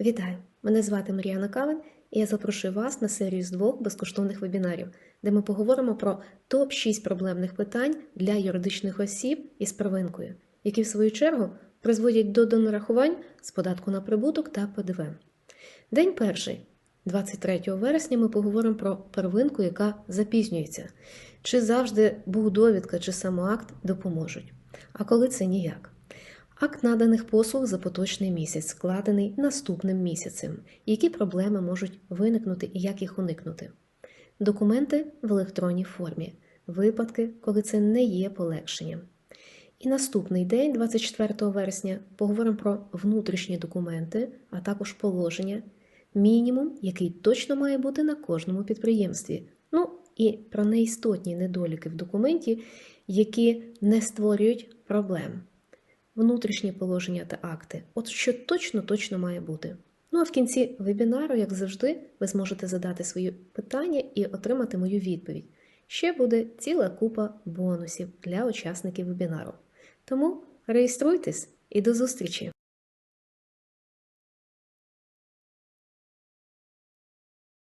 Вітаю! Мене звати Мар'яна Кавин, і я запрошую вас на серію з двох безкоштовних вебінарів, де ми поговоримо про топ-6 проблемних питань для юридичних осіб із первинкою, які в свою чергу призводять до донарахувань з податку на прибуток та ПДВ. День перший. 23 вересня ми поговоримо про первинку, яка запізнюється. Чи завжди був довідка чи самоакт допоможуть? А коли це ніяк? Акт наданих послуг за поточний місяць складений наступним місяцем. Які проблеми можуть виникнути і як їх уникнути? Документи в електронній формі, випадки, коли це не є полегшенням. І наступний день, 24 вересня, поговоримо про внутрішні документи, а також положення, мінімум, який точно має бути на кожному підприємстві. Ну і про неістотні недоліки в документі, які не створюють проблем внутрішні положення та акти. От що точно точно має бути. Ну а в кінці вебінару, як завжди, ви зможете задати свої питання і отримати мою відповідь. Ще буде ціла купа бонусів для учасників вебінару. Тому реєструйтесь і до зустрічі!